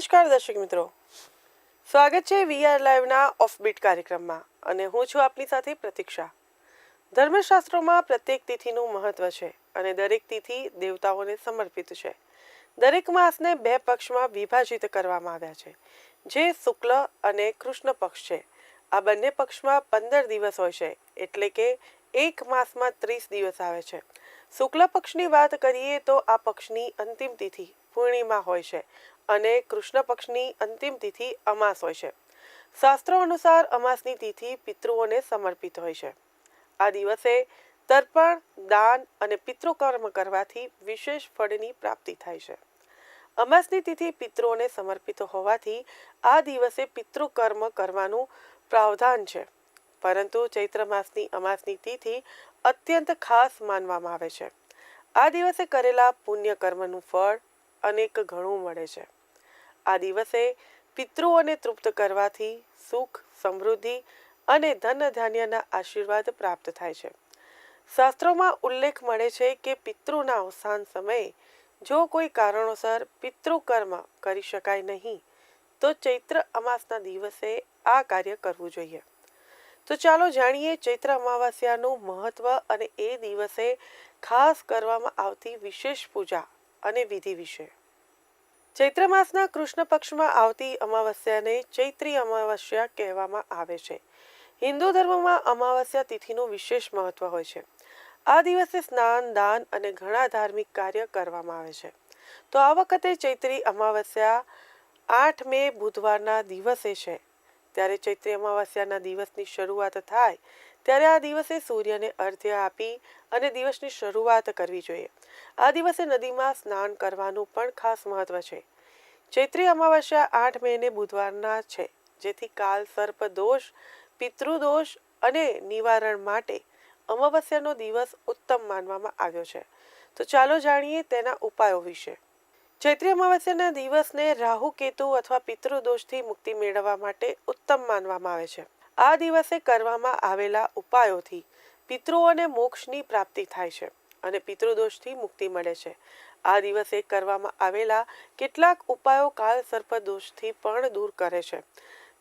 નમસ્કાર દર્શક મિત્રો. સ્વાગત છે વીઆર લાઈવના ઓફબીટ કાર્યક્રમમાં અને હું છું આપની સાથે પ્રતીક્ષા. ધર્મશાસ્ત્રોમાં પ્રત્યેક તિથિનું મહત્વ છે અને દરેક તિથિ દેવતાઓને સમર્પિત છે. દરેક માસને બે પક્ષમાં વિભાજિત કરવામાં આવ્યા છે. જે શુક્લ અને કૃષ્ણ પક્ષ છે. આ બંને પક્ષમાં પંદર દિવસ હોય છે એટલે કે એક માસમાં ત્રીસ દિવસ આવે છે. શુક્લ પક્ષની વાત કરીએ તો આ પક્ષની અંતિમ તિથિ પૂર્ણિમા હોય છે. અને કૃષ્ણ પક્ષની અંતિમ તિથિ અમાસ હોય છે. શાસ્ત્રો અનુસાર અમાસની તિથિ પિતૃઓને સમર્પિત હોય છે. આ દિવસે તર્પણ, દાન અને પિતૃકર્મ કરવાથી વિશેષ ફળની પ્રાપ્તિ થાય છે. અમાસની તિથિ પિતૃઓને સમર્પિત હોવાથી આ દિવસે પિતૃકર્મ કરવાનું પ્રાવધાન છે. પરંતુ ચૈત્ર માસની અમાસની તિથિ અત્યંત ખાસ માનવામાં આવે છે. આ દિવસે કરેલા પુણ્ય કર્મનું ફળ અનેક ઘણું મળે છે. આ દિવસે પિતૃઓને તૃપ્ત કરવાથી સુખ, સમૃદ્ધિ અને ધન ધાન્યના આશીર્વાદ પ્રાપ્ત થાય છે. શાસ્ત્રોમાં ઉલ્લેખ મળે છે કે પિતૃના અવસાન સમયે જો કોઈ કારણોસર પિતૃકર્મ કરી શકાય નહીં, તો ચૈત્ર અમાસના દિવસે આ કાર્ય કરવું જોઈએ. તો ચાલો જાણીએ ચૈત્ર અમાવાસ્યાનું મહત્વ અને એ દિવસે ખાસ કરવામાં આવતી વિશેષ પૂજા અને વિધિ વિશે. ચૈત્ર માસના કૃષ્ણ પક્ષમાં આવતી અમાવસ્યાને ચૈત્રી અમાવસ્યા કહેવામાં આવે છે. હિન્દુ ધર્મમાં અમાવસ્યા તિથિનું વિશેષ મહત્વ હોય છે. આ દિવસે સ્નાન, દાન અને ઘણા ધાર્મિક કાર્ય કરવામાં આવે છે. તો આ વખતે ચૈત્રી અમાવસ્યા આઠ મે બુધવારના દિવસે છે. ત્યારે ચૈત્રી અમાવસ્યાના દિવસની શરૂઆત થાય, ત્યારે આ દિવસે સૂર્યને અર્ધ્ય આપી અને દિવસની શરૂઆત કરવી જોઈએ. આ દિવસે નદીમાં સ્નાન કરવાનું પણ ખાસ મહત્વ છે. ચૈત્રી અમાવસ્યા આઠ મેને બુધવારના છે, જેથી કાલ સર્પ દોષ પિતૃદોષ અને નિવારણ માટે અમાવસ્યાનો દિવસ ઉત્તમ માનવામાં આવ્યો છે. તો ચાલો જાણીએ તેના ઉપાયો વિશે. ચૈત્રી અમાવસ્યાના દિવસને રાહુ, કેતુ અથવા પિતૃદોષથી મુક્તિ મેળવવા માટે ઉત્તમ માનવામાં આવે છે. આ દિવસે કરવામાં આવેલા ઉપાયોથી પિતૃઓને મોક્ષની પ્રાપ્તિ થાય છે અને પિતૃદોષથી મુક્તિ મળે છે. આ દિવસે કરવામાં આવેલા કેટલાક ઉપાયો કાલ સર્પ દોષથી પણ દૂર કરે છે.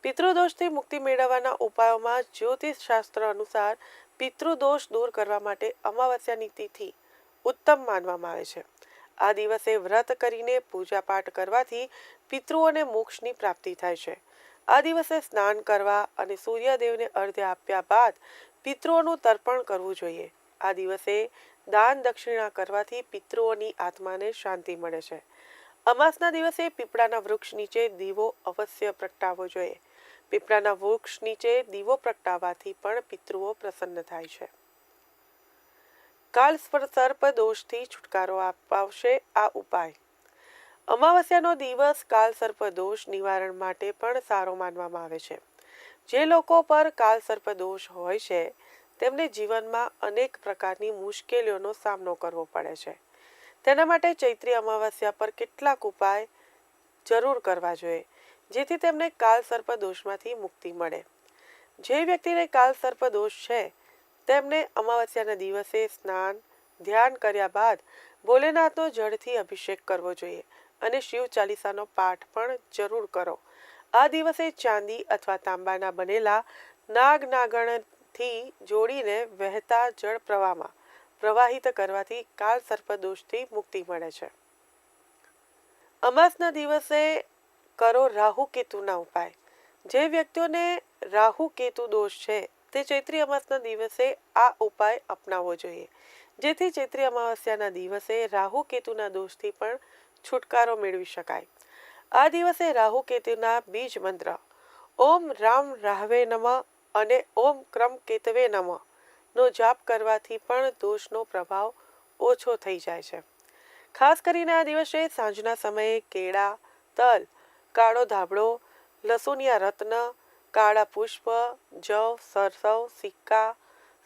પિતૃદોષથી મુક્તિ મેળવવાના ઉપાયોમાં જ્યોતિષ શાસ્ત્ર અનુસાર પિતૃદોષ દૂર કરવા માટે અમાવસ્યાની તિથિ ઉત્તમ માનવામાં આવે છે. આ દિવસે વ્રત કરીને પૂજા પાઠ કરવાથી પિતૃઓને મોક્ષની પ્રાપ્તિ થાય છે. આ દિવસે સ્નાન કરવા અને સૂર્યદેવને અર્ધ્ય આપ્યા બાદ પિતૃઓનું તર્પણ કરવું જોઈએ. આ દિવસે દાન દક્ષિણા કરવાથી પિતૃઓની આત્માને શાંતિ મળે છે. અમાસના દિવસે પીપળાના વૃક્ષ નીચે દીવો અવશ્ય પ્રગટાવવો જોઈએ. પીપળાના વૃક્ષ નીચે દીવો પ્રગટાવવાથી પણ પિતૃઓ પ્રસન્ન થાય છે. કાલ સર્પ દોષથી છુટકારો અપાવશે આ ઉપાય. અમાવસ્યાનો દિવસ કાલ સર્પ દોષ નિવારણ માટે પણ સારો માનવામાં આવે છે. જે લોકો પર કાલ સર્પ દોષ હોય છે તેમને જીવનમાં અનેક પ્રકારની મુશ્કેલીઓનો સામનો કરવો પડે છે. તેના માટે ચૈત્રી અમાવસ્યા પર કેટલાક ઉપાય જરૂર કરવા જોઈએ, જેથી તેમને કાલ સર્પ દોષમાંથી મુક્તિ મળે. જે વ્યક્તિને કાલ સર્પ દોષ છે, તેમને અમાવસ્યાના દિવસે સ્નાન, ધ્યાન કર્યા બાદ ભોલેનાથનો જળથી અભિષેક કરવો જોઈએ અને શિવ ચાલીસાનો પાઠ પણ જરૂર કરો. આ દિવસે ચાંદી અથવા તાંબાના બનેલા નાગ નાગણથી જોડીને વહેતા જળ પ્રવાહમાં પ્રવાહિત કરવાથી કાળ સર્પદોષથી મુક્તિ મળે છે. અમાસના દિવસે કરો રાહુ કેતુના ઉપાય. જે વ્યક્તિઓને રાહુ કેતુ દોષ છે, તે ચૈત્રી અમાસના દિવસે આ ઉપાય અપનાવવો જોઈએ. જેથી ચૈત્રી અમાવસ્યાના દિવસે રાહુ કેતુના દોષથી પણ છુટકારો મેળવી શકાય. આ દિવસે રાહુ કેતુના બીજ મંત્ર. ઓમ રામ રાહવે નમ. અને ઓમ ક્રમ કેતવે નમ. નો જાપ કરવાથી પણ દોષનો પ્રભાવ ઓછો થઈ જાય છે. ખાસ કરીને આ દિવસે સાંજના સમયે કેળા, તલ, કાળો ધાબળો, લસુનિયા રત્ન, કાળા પુષ્પ, જવ, સરસવ, સિક્કા,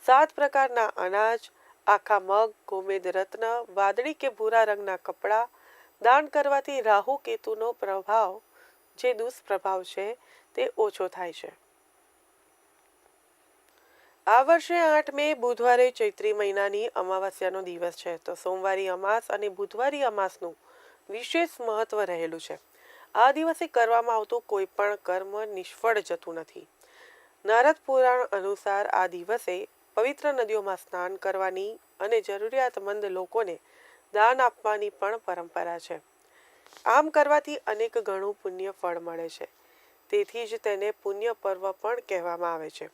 સાત પ્રકારના અનાજ, આખા મગ, ગોમેદ રત્ન, વાદળી કે ભૂરા રંગના કપડાં, દાન કરવાથી રાહુ કેતુનો પ્રભાવ, જે દુષ્પ્રભાવ છે, તે ઓછો થાય છે. આ વર્ષે આઠ મે બુધવારે ચૈત્રી મહિનાની અમાવાસ્યાનો દિવસ છે. તો સોમવારી અમાસ અને બુધવારી અમાસનું વિશેષ મહત્વ રહેલું છે. આ દિવસે કરવામાં આવતું કોઈ પણ કર્મ નિષ્ફળ જતું નથી. નારદ પુરાણ અનુસાર આ દિવસે પવિત્ર નદીઓમાં સ્નાન કરવાની અને જરૂરિયાતમંદ લોકોને દાન આપવાની પણ પરંપરા છે. આમ કરવાથી અનેક ગણું પુણ્ય ફળ મળે છે. તેથી જ તેને પુણ્ય પર્વ પણ કહેવામાં આવે છે.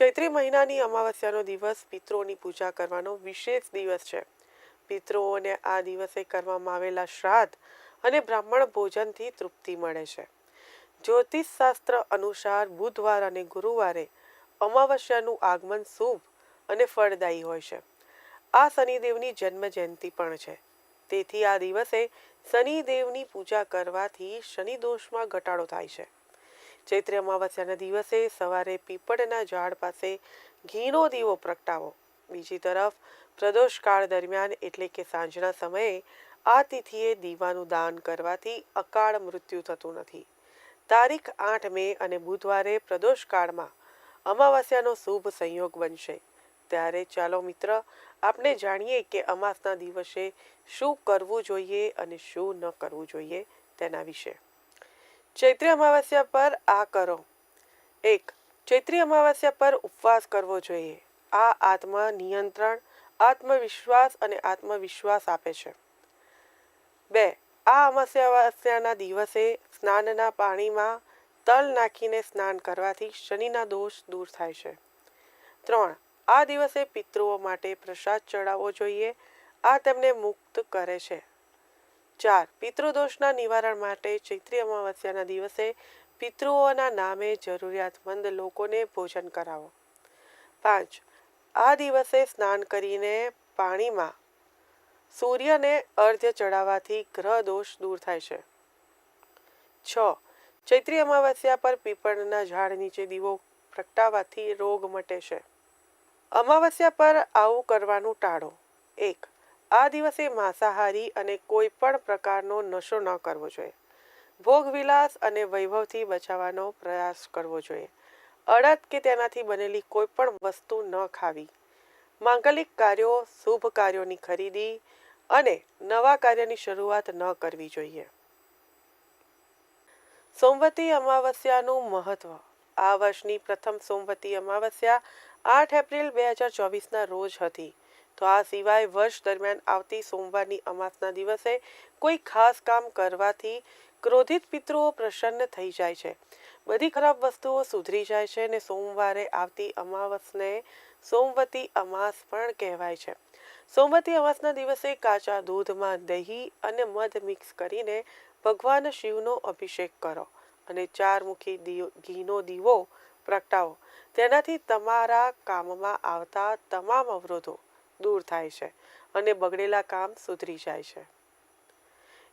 ચૈત્રી મહિનાની અમાવસ્યાનો દિવસ પિતૃઓની પૂજા કરવાનો વિશેષ દિવસ છે. પિતૃઓને આ દિવસે કરવામાં આવેલા શ્રાદ્ધ અને બ્રાહ્મણ ભોજનથી તૃપ્તિ મળે છે. જ્યોતિષ શાસ્ત્ર અનુસાર બુધવાર અને ગુરુવારે અમાવસ્યાનું આગમન શુભ અને ફળદાયી હોય છે. આ શનિદેવની જન્મ જયંતિ પણ છે. તેથી આ દિવસે શનિદેવની પૂજા કરવાથી શનિ દોષમાં ઘટાડો થાય છે. ચૈત્ર અમાવસ્યાના દિવસે સવારે પીપળના ઝાડ પાસે ઘીનો દીવો પ્રગટાવો. બીજી તરફ, પ્રદોષ કાળ દરમિયાન એટલે કે સાંજના સમયે આ તિથિએ દીવાનું દાન કરવાથી અકાળ મૃત્યુ થતું નથી. તારીખ આઠ મે અને બુધવારે પ્રદોષ કાળમાં અમાવસ્યાનો શુભ સંયોગ બનશે. ત્યારે ચાલો મિત્ર આપણે જાણીએ કે અમાસના દિવસે શું કરવું જોઈએ અને શું ન કરવું જોઈએ તેના વિશે. ચૈત્રી અમાવાસ્યા પર આ કરો. એક, ચૈત્રી અમાવાસ્યા પર ઉપવાસ કરવો જોઈએ. આ આત્મ નિયંત્રણ આત્મવિશ્વાસ અને આત્મવિશ્વાસ આપે છે. બે, આ અમાસ્યાવાસ્યાના દિવસે સ્નાનના પાણીમાં તલ નાખીને સ્નાન કરવાથી શનિના દોષ દૂર થાય છે. ત્રણ, આ દિવસે પિતૃઓ માટે પ્રસાદ ચડાવવો જોઈએ. આ તેમને મુક્ત કરે છે. ચાર, પિતૃદોષના નિવારણ માટે ચૈત્રી અમાવસ્યાના દિવસે પિતૃઓના નામે જરૂરિયાતમંદ લોકોને ભોજન કરાવો. પાંચ, આ દિવસે સ્નાન કરીને પાણીમાં સૂર્યને અર્ધ્ય ચડાવવાથી ગ્રહ દોષ દૂર થાય છે. છ, ચૈત્રી અમાવસ્યા પર પીપળના ઝાડ નીચે દીવો પ્રગટાવવાથી રોગ મટે છે. અમાવસ્યા પર આવું કરવાનું ટાળો. એક આ દિવસે માંસાહારી અને કોઈ પણ પ્રકારનો નશો ન કરવો જોઈએ. ભોગવિલાસ અને વૈભવથી બચાવવાનો પ્રયાસ કરવો જોઈએ. અડદ કે તેનાથી બનેલી કોઈ પણ વસ્તુ ન ખાવી. માંગલિક કાર્યો, શુભ કાર્યોની ખરીદી અને નવા કાર્યની શરૂઆત ન કરવી જોઈએ. સોમવતી અમાવસ્યાનું મહત્વ. આ વર્ષની પ્રથમ સોમવતી અમાવસ્યા આઠ એપ્રિલ બે હજાર ચોવીસના રોજ હતી. તો આ સિવાય વર્ષ દરમિયાન આવતી સોમવારની અમાસના દિવસે કોઈ ખાસ કામ કરવાથી ક્રોધિત પિતૃઓ પ્રસન્ન થઈ જાય છે. બધી ખરાબ વસ્તુઓ સુધરી જાય છે અને સોમવારે આવતી અમાવસને સોમવતી અમાસ પણ કહેવાય છે. સોમવતી અમાસના દિવસે કાચા દૂધમાં દહીં અને મધ મિક્સ કરીને ભગવાન શિવનો અભિષેક કરો અને ચાર મુખી દીવ- ઘીનો દીવો પ્રગટાવો. તેનાથી તમારા કામમાં આવતા તમામ અવરોધો દૂર થાય છે અને બગડેલા કામ સુધરી જાય છે.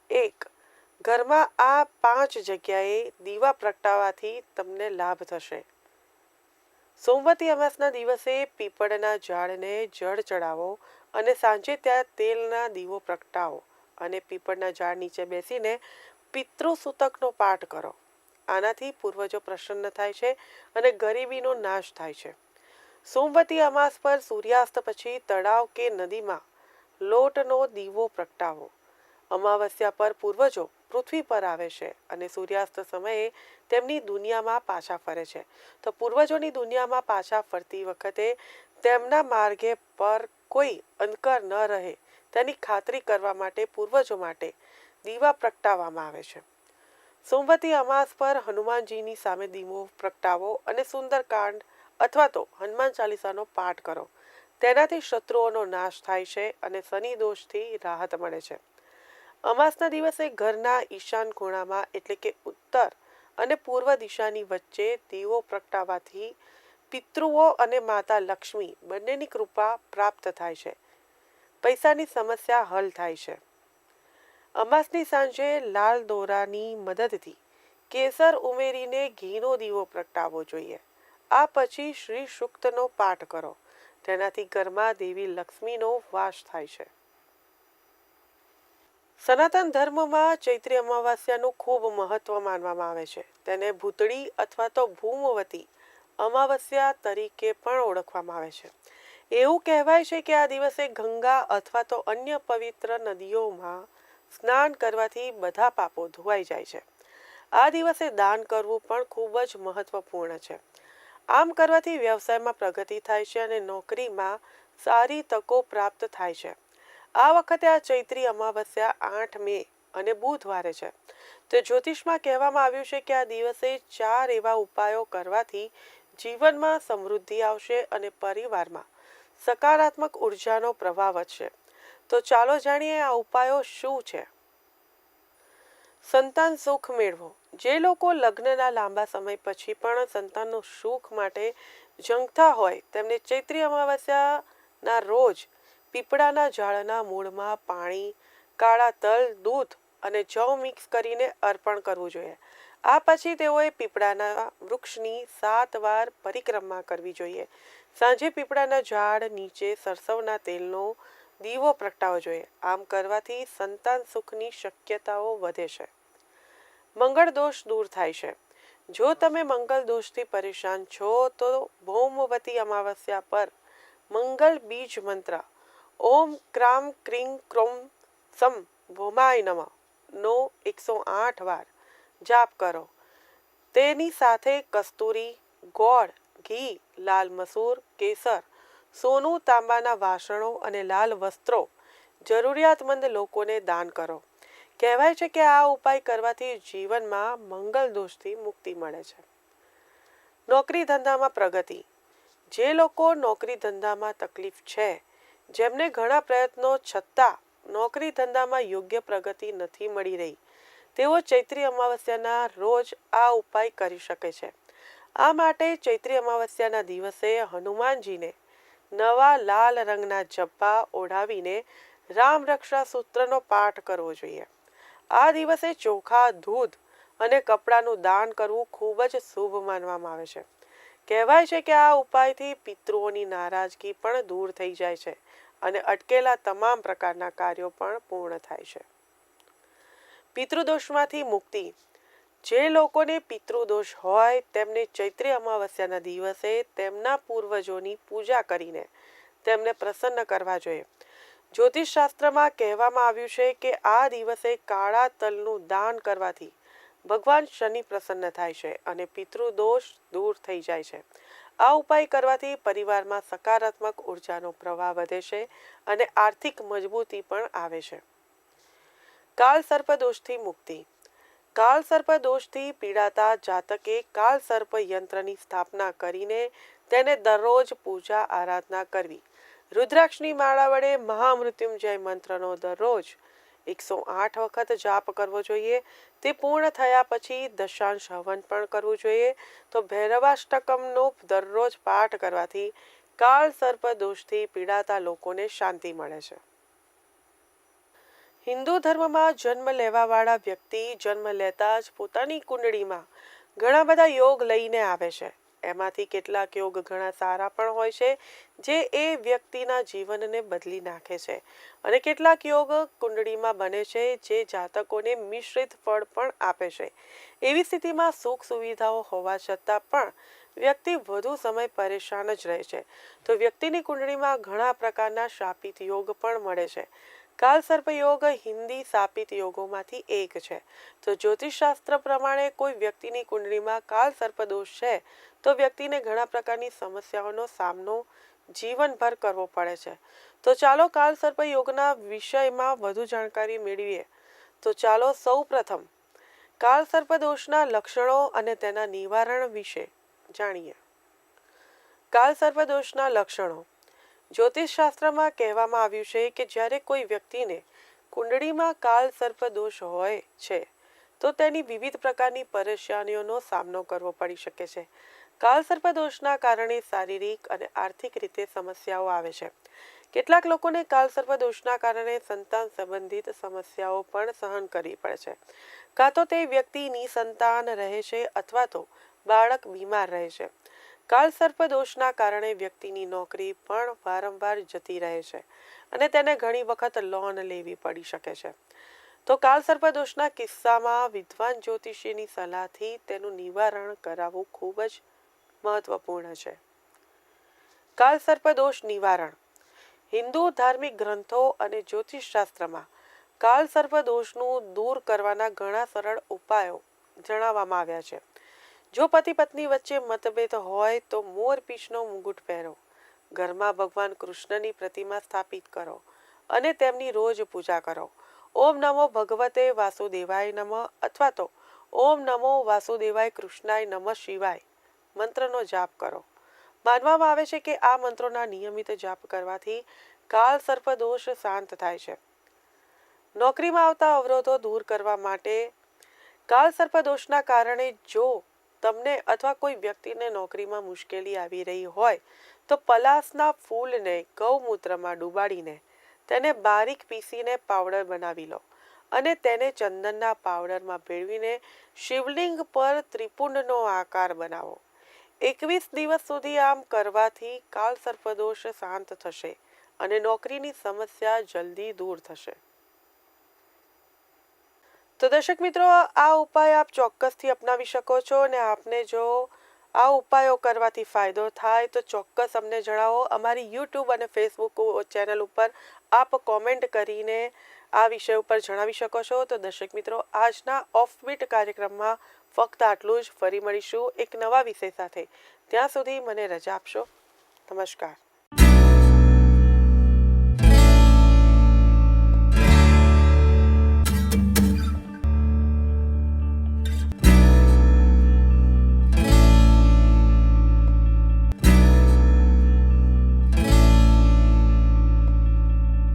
એક, ઘરમાં આ પાંચ જગ્યાએ દીવા પ્રગટાવવાથી તમને લાભ થશે. સોમવતી અમાસના દિવસે પીપળના ઝાડને જળ ચડાવો અને સાંજે ત્યાં તેલના દીવો પ્રગટાવો અને પીપળના ઝાડ નીચે બેસીને પિતૃસૂતકનો પાઠ કરો. આનાથી પૂર્વજો પ્રસન્ન થાય છે અને ગરીબીનો નાશ થાય છે. સોમવતી અમાસ પર સૂર્યાસ્ત પછી તળાવ કે નદીમાં લોટનો દીવો પ્રગટાવો. અમાવસ્યા પર પૂર્વજો પૃથ્વી પર આવે છે અને સૂર્યાસ્ત સમયે તેમની દુનિયામાં પાછા ફરે છે. તો પૂર્વજોની દુનિયામાં પાછા ફરતી વખતે તેમના માર્ગે પર કોઈ અંકર ન રહે તેની ખાતરી કરવા માટે પૂર્વજો માટે દીવા પ્રગટાવવામાં આવે છે. સોમવતી અમાસ પર હનુમાનજીની સામે દીવો પ્રગટાવો અને સુંદરકાંડ અથવા તો હનુમાન ચાલીસાનો પાઠ કરો. તેનાથી શત્રુઓનો નાશ થાય છે અને શનિ દોષથી રાહત મળે છે. અમાસના દિવસે ઘરના ઈશાન ખૂણામાં એટલે કે ઉત્તર અને પૂર્વ દિશાની વચ્ચે દીવો પ્રગટાવવાથી પિતૃઓ અને માતા લક્ષ્મી બંનેની કૃપા પ્રાપ્ત થાય છે. પૈસાની સમસ્યા હલ થાય છે. અમાસની સાંજે લાલ દોરાની મદદથી કેસર ઉમેરીને ઘીનો દીવો પ્રગટાવવો જોઈએ. આ પછી શ્રી સુક્તનો પાઠ કરો. તેનાથી ઘરમાં દેવી લક્ષ્મીનો વાસ થાય છે. સનાતન ધર્મમાં ચૈત્રી અમાવાસ્યાનું ખૂબ મહત્વ માનવામાં આવે છે. તેને ભૂતળી અથવા તો ભૂમવતી અમાવસ્યા તરીકે પણ ઓળખવામાં આવે છે. એવું કહેવાય છે કે આ દિવસે ગંગા અથવા તો અન્ય પવિત્ર નદીઓમાં સ્નાન કરવાથી બધા પાપો ધોવાઈ જાય છે. આ દિવસે દાન કરવું પણ ખૂબ જ મહત્વપૂર્ણ છે. આમ કરવાથી વ્યવસાયમાં પ્રગતિ થાય છે અને નોકરીમાં સારી તકો પ્રાપ્ત થાય છે. આ વખતે આ ચૈત્રી અમાવસ્યા આઠ મે અને બુધવારે છે. તો જ્યોતિષમાં કહેવામાં આવ્યું છે કે આ દિવસે ચાર એવા ઉપાયો કરવાથી જીવનમાં સમૃદ્ધિ આવશે અને પરિવારમાં સકારાત્મક ઉર્જાનો પ્રભાવ વધશે. તો ચાલો જાણીએ આ ઉપાયો શું છે? સંતાન સુખ મેળવો. જે લોકો લગ્નના લાંબા સમય પછી પણ સંતાનનું સુખ માટે જંગતા હોય, તેમને ચૈત્રી અમાવસ્યાના રોજ પીપળાના ઝાડના મૂળમાં પાણી, કાળા તલ, દૂધ અને જવ મિક્સ કરીને અર્પણ કરવું જોઈએ. આ પછી તેઓએ પીપળાના વૃક્ષની સાત વાર પરિક્રમા કરવી જોઈએ. સાંજે પીપળાના ઝાડ નીચે સરસવના તેલનો દીવો પ્રગટાવવો જોઈએ. આમ કરવાથી સંતાન સુખની શક્યતાઓ વધે છે. મંગળ દોષ દૂર થાય છે. જો તમે મંગળ દોષથી પરેશાન છો, તો ભૌમવતી અમાવસ્યા પર મંગલ બીજ મંત્ર. ઓમ ક્રામ ક્રીમ ક્રોમ સમ ભોમાય નમ. નો એકસો આઠ વાર જાપ કરો. તેની સાથે કસ્તુરી, ગોળ, ઘી, લાલ મસૂર, કેસર, સોનું, તાંબાના વાસણો અને લાલ વસ્ત્રો જરૂરિયાતમંદ લોકોને દાન કરો. કહેવાય છે કે આ ઉપાય કરવાથી જીવનમાં મંગલ દોષથી મુક્તિ મળે છે. નોકરી ધંધામાં પ્રગતિ. જે લોકો નોકરી ધંધામાં તકલીફ છે, જેમને ઘણા પ્રયત્નો છતાં નોકરી ધંધામાં યોગ્ય પ્રગતિ નથી મળી રહી, તેઓ ચૈત્રી અમાવસ્યાના રોજ આ ઉપાય કરી શકે છે. આ માટે ચૈત્રી અમાવસ્યાના દિવસે હનુમાનજીને નવા લાલ રંગના જબ્બા ઓઢાવીને રામ રક્ષા સૂત્રનો પાઠ કરવો જોઈએ. આ દિવસે ચોખા, દૂધ અને કપડાનું દાન કરવું ખૂબ જ શુભ માનવામાં આવે છે. કહેવાય છે કે આ ઉપાયથી પિતૃઓની નારાજગી પણ દૂર થઈ જાય છે અને અટકેલા તમામ પ્રકારના કાર્યો પણ પૂર્ણ થાય છે. પિતૃદોષમાંથી મુક્તિ. જે લોકોને પિતૃદોષ હોય, તેમને ચૈત્રી અમાવસ્યાના દિવસે તેમના પૂર્વજોની પૂજા કરીને તેમને પ્રસન્ન કરવા જોઈએ. જ્યોતિષ શાસ્ત્રમાં કહેવામાં આવ્યું છે કે આ દિવસે કાળા તલનું દાન કરવાથી ભગવાન શનિ પ્રસન્ન થાય છે અને પિતૃદોષ દૂર થઈ જાય છે. આ ઉપાય કરવાથી પરિવારમાં સકારાત્મક ઉર્જાનો પ્રવાહ વધે છે અને આર્થિક મજબૂતી પણ આવે છે. કાળ સર્પદોષથી મુક્તિ. કાળ સર્પદોષથી પીડાતા જાતકે કાળ સર્પ યંત્રની સ્થાપના કરીને તેને દરરોજ પૂજા આરાધના કરવી. રુદ્રાક્ષની માળા વડે મહામૃત્યુંજય મંત્રનો દરરોજ એકસો આઠ વખત જાપ કરવો જોઈએ. તે પૂર્ણ થયા પછી દશાંશ હવન પણ કરવું જોઈએ. તો ભૈરવાષ્ટકમનો દરરોજ પાઠ કરવાથી કાળ સર્પ દોષથી પીડાતા લોકોને શાંતિ મળે છે. હિન્દુ ધર્મમાં જન્મ લેવાવાળા વ્યક્તિ જન્મ લેતા જ પોતાની કુંડળીમાં ઘણા બધા યોગ લઈને આવે છે. એમાંથી કેટલાક યોગ ઘણા સારા પણ હોય છે, જે એ વ્યક્તિના જીવનને બદલી નાખે છે. અને કેટલાક યોગ કુંડળીમાં બને છે, જે જાતકોને મિશ્રિત ફળ પણ આપે છે. એવી સ્થિતિમાં સુખ સુવિધાઓ હોવા છતાં પણ વ્યક્તિ વધુ સમય પરેશાન જ રહે છે. તો વ્યક્તિની કુંડળીમાં ઘણા પ્રકારના શાપિત યોગ પણ મળે છે. કાલ સર્પ યોગ હિન્દી સ્થાપિત યોગોમાંથી એક છે. તો જ્યોતિષશાસ્ત્ર પ્રમાણે કોઈ વ્યક્તિની કુંડળીમાં કાલ સર્પદોષ છે, તો વ્યક્તિને ઘણા પ્રકારની સમસ્યાઓનો સામનો જીવનભર કરવો પડે છે. તો ચાલો કાલ સર્પ યોગના વિષયમાં વધુ જાણકારી મેળવીએ. તો ચાલો સૌ પ્રથમ કાલ સર્પદોષના લક્ષણો અને તેના નિવારણ વિશે જાણીએ. કાલ સર્પદોષના લક્ષણો જ્યોતિષશાસ્ત્રમાં કહેવામાં આવ્યું છે કે જ્યારે કોઈ વ્યક્તિને કુંડળીમાં કાલ સર્પ દોષ હોય છે, તો તેની વિવિધ પ્રકારની પરેશાનીઓનો સામનો કરવો પડી શકે છે. કાલ સર્પ દોષના કારણે શારીરિક અને આર્થિક રીતે સમસ્યાઓ આવે છે. કેટલાક લોકોને કાલ સર્પ દોષના કારણે સંતાન સંબંધિત સમસ્યાઓ પણ સહન કરવી પડે છે. કાં તો તે વ્યક્તિની સંતાન રહે છે અથવા તો બાળક બીમાર રહે છે. કાલ સર્પ દોષના કારણે વ્યક્તિની નોકરી પણ વારંવાર જતી રહે છે અને તેને ઘણી વખત લોન લેવી પડી શકે છે. તો કાલ સર્પ દોષના કિસ્સામાં વિદ્વાન જ્યોતિષીની સલાહથી તેનું નિવારણ કરાવવું ખૂબ જ મહત્વપૂર્ણ છે. કાલસર્પ દોષ નિવારણ. હિન્દુ ધાર્મિક ગ્રંથો અને જ્યોતિષ શાસ્ત્રમાં કાલ દોષનું દૂર કરવાના ઘણા સરળ ઉપાયો જણાવવામાં આવ્યા છે. જો પતિ પત્ની વચ્ચે મતભેદ હોય તો મોર પીછનો મુગુટ પહેરો. ઘરમાં ભગવાન કૃષ્ણની પ્રતિમા સ્થાપિત કરો અને તેમની રોજ પૂજા કરો. ઓમ નમો ભગવતે વાસુદેવાય નમ અથવા તો ઓમ નમો વાસુદેવાય કૃષ્ણાય નમ શિવાય મંત્રનો જાપ કરો. માનવામાં આવે છે કે આ મંત્રોના નિયમિત જાપ કરવાથી કાળ સર્પદોષ શાંત થાય છે. નોકરીમાં આવતા અવરોધો દૂર કરવા માટે કાળ સર્પદોષના કારણે જો તમને અથવા કોઈ વ્યક્તિને નોકરીમાં મુશ્કેલી આવી રહી હોય, તો પલાસના ફૂલને ગૌમૂત્રમાં ડુબાડીને તેને બારીક પીસીને પાવડર બનાવી લો અને તેને ચંદનના પાવડરમાં ભેળવીને શિવલિંગ પર ત્રિપુંડનો આકાર બનાવો. એકવીસ દિવસ સુધી આમ કરવાથી કાળ સર્પદોષ શાંત થશે અને નોકરીની સમસ્યા જલ્દી દૂર થશે. તો દર્શક મિત્રો, આ ઉપાય આપ ચોક્કસથી અપનાવી શકો છો અને આપને જો આ ઉપાયો કરવાથી ફાયદો થાય તો ચોક્કસ અમને જણાવો. અમારી યુટ્યુબ અને ફેસબુક ચેનલ ઉપર આપ કોમેન્ટ કરીને આ વિષય ઉપર જણાવી શકો છો. તો દર્શક મિત્રો, આજના ઓફબીટ કાર્યક્રમમાં ફક્ત આટલું જ. ફરી મળીશું એક નવા વિષય સાથે. ત્યાં સુધી મને રજા આપશો. નમસ્કાર.